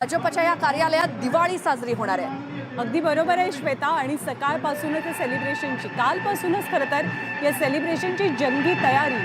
भाजपच्या या कार्यालयात दिवाळी साजरी होणार आहे. अगदी बरोबर आहे श्वेता आणि सकाळपासूनच या सेलिब्रेशनची कालपासूनच खरं तर या सेलिब्रेशनची जंगी तयारी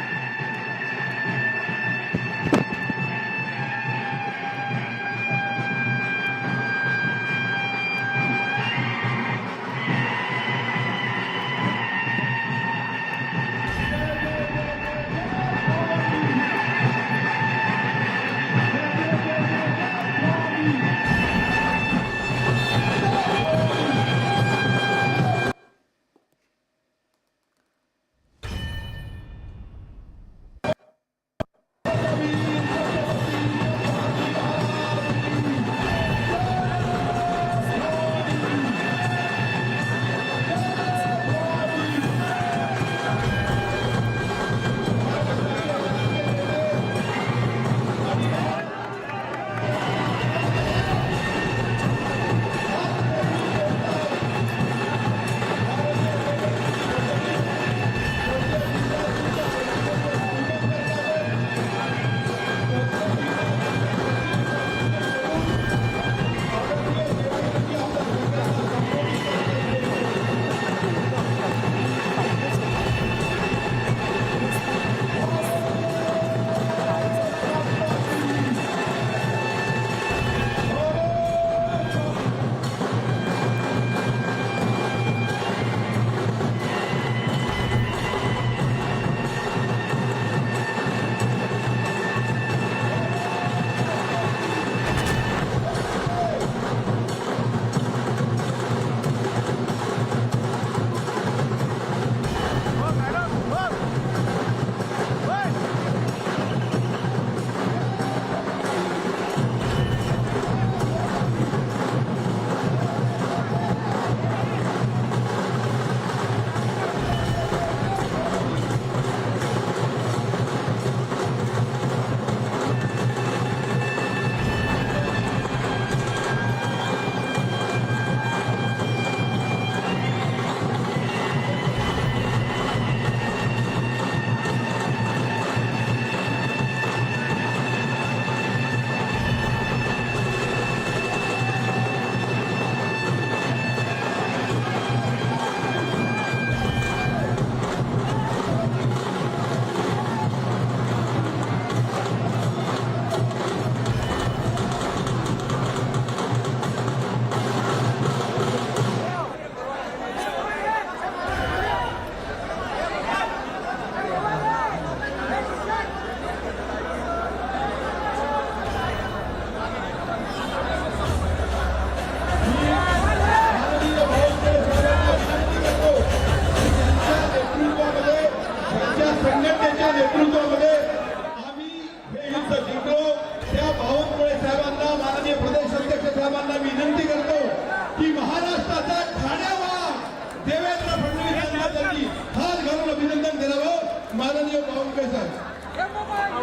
Eu vou mais.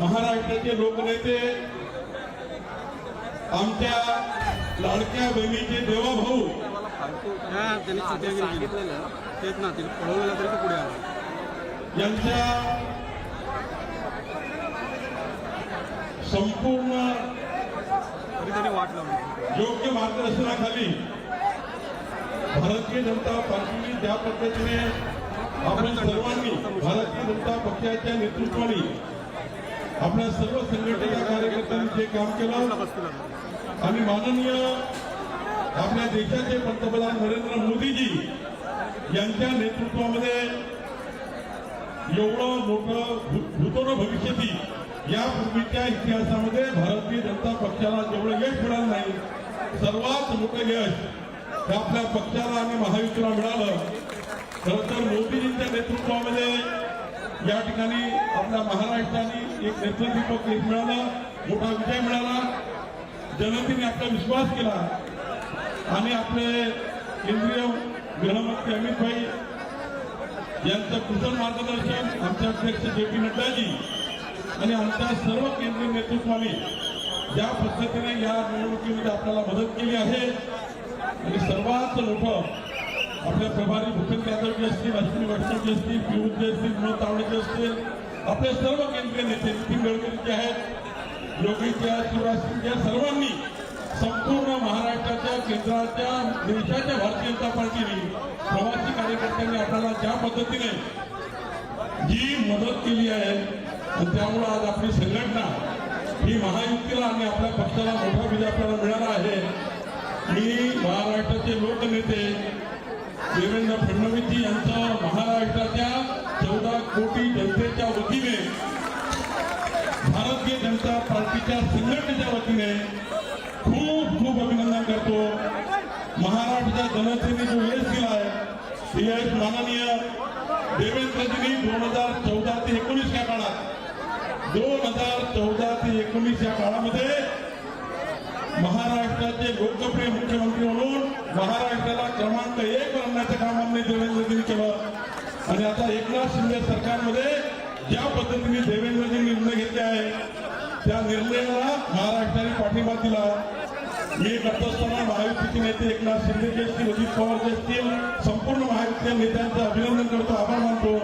महाराष्ट्राचे लोकनेते आमच्या लाडक्या बहिणीचे देवाभाऊ. त्यांनी सांगितलेलं तेच ना तिला पळवलेलं तरी पुढे यांच्या संपूर्ण वाटलं योग्य मार्गदर्शनाखाली भारतीय जनता पार्टीने ज्या पद्धतीने आपण सर्वांनी भारतीय जनता पक्षाच्या नेतृत्वाने आपल्या सर्व संघटना कार्यकर्त्यांनी जे काम केलं. आणि माननीय आपल्या देशाचे पंतप्रधान नरेंद्र मोदीजी यांच्या नेतृत्वामध्ये एवढं मोठं भूतोर भविष्यती यापूर्वीच्या इतिहासामध्ये भारतीय जनता पक्षाला जेवढं यश मिळालं नाही सर्वात मोठं यश हे आपल्या पक्षाला आणि महायुतीला मिळालं. खरं तर मोदीजींच्या नेतृत्वामध्ये या ठिकाणी आपल्या महाराष्ट्राने एक नेतृत्व मिळालं मोठा विजय मिळाला. जनतेने आपला विश्वास केला. आणि आपले केंद्रीय गृहमंत्री अमित भाई यांचं कुशल मार्गदर्शन आमचे अध्यक्ष जे पी नड्डाजी आणि आमच्या सर्व केंद्रीय नेतृत्वाने ज्या पद्धतीने या निवडणुकीमध्ये आपल्याला मदत केली आहे. आणि सर्वात मोठं आपल्या प्रभारी भूपेंद्र यादवजी असतील अश्विनी वैष्णवजी असतील पियुषजी असतील विनोद तावडेजी असतील आपले सर्व केंद्रीय नेते नितीन गडकरी जे आहेत योगीच्या शिवराज सिंगच्या सर्वांनी संपूर्ण महाराष्ट्राच्या केंद्राच्या देशाच्या भारतीय जनता पार्टीने प्रवासी कार्यकर्त्यांनी आपल्याला ज्या पद्धतीने जी मदत केली आहे त्यामुळं आज आपली संघटना ही महायुतीला आणि आपल्या पक्षाला मोठा विजय आपल्याला मिळाला आहे. मी महाराष्ट्राचे लोकनेते देवेंद्र फडणवीसजी यांचं महाराष्ट्राच्या चौदा कोटी जनतेच्या वतीने भारतीय जनता पार्टीच्या संघटनेच्या वतीने खूप खूप अभिनंदन करतो. महाराष्ट्राच्या जनतेने जो यश दिला आहे ते यश माननीय देवेंद्रजींनी दोन हजार चौदा ते एकोणीस या काळात दोन हजार चौदा ते एकोणीस या काळामध्ये महाराष्ट्राचे लोकप्रिय मुख्यमंत्री म्हणून महाराष्ट्राला क्रमांक एक बनवण्याचं काम आम्ही देवेंद्रजींनी केलं आणि आता एकनाथ शिंदे सरकारमध्ये ज्या पद्धतीने देवेंद्रजी निर्णय घेतले आहे त्या निर्णयाला महाराष्ट्राने पाठिंबा दिला. मी करत असताना महायुतीचे नेते एकनाथ शिंदेचे असतील अजित पवारचे असतील संपूर्ण महायुतीच्या नेत्यांचं अभिनंदन करतो आभार मानतो.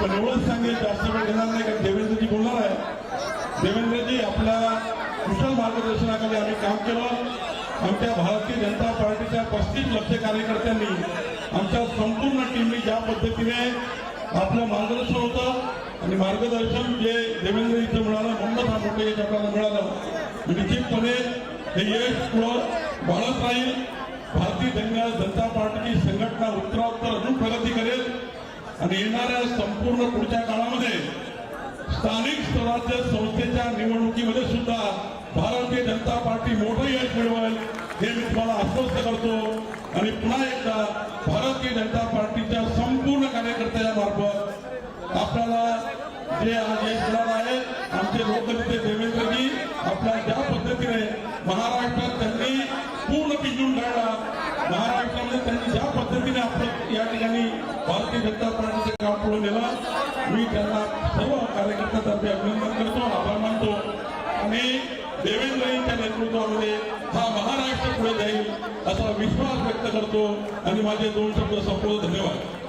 पण एवढंच सांगेल जास्त वेळ घेणार नाही कारण देवेंद्रजी बोलणार आहे. देवेंद्रजी आपल्या कुशल मार्गदर्शनाखाली आम्ही काम केलं. आमच्या भारतीय जनता पार्टीच्या पस्तीस लक्ष कार्यकर्त्यांनी आमच्या संपूर्ण टीमनी ज्या पद्धतीने आपलं मार्गदर्शन होतं आणि मार्गदर्शन जे देवेंद्र इथं मिळालं म्हणूनच हा मोठं यश आपल्याला मिळालं निश्चितपणे हे यश पुढं वाढत राहील. भारतीय जन- जनता पार्टीची संघटना उत्तरोत्तर अजून प्रगती करेल आणि येणाऱ्या संपूर्ण पुढच्या काळामध्ये स्थानिक स्वराज्य संस्थेच्या निवडणुकीमध्ये सुद्धा भारतीय जनता पार्टी मोठं यश मिळवेल हे मी तुम्हाला आश्वस्त करतो. आणि पुन्हा एकदा भारतीय जनता पार्टीच्या संपूर्ण कार्यकर्त्याच्या मार्फत आपल्याला जे आज यश मिळालं आहे आमचे लोकनेते देवेंद्रजी आपल्या ज्या पद्धतीने महाराष्ट्रात त्यांनी पूर्ण पिंजून काढला महाराष्ट्रामध्ये त्यांनी ज्या पद्धतीने आपलं या ठिकाणी भारतीय जनता पार्टीचं काम पुढे नेलं मी त्यांना सर्व कार्यकर्त्यातर्फे अभिनंदन करतो आभार मानतो. आणि देवेंद्रजींच्या नेतृत्वामध्ये हा महाराष्ट्र पुढे जाईल असा विश्वास व्यक्त करतो. आणि माझे दोन शब्द संपवतो धन्यवाद.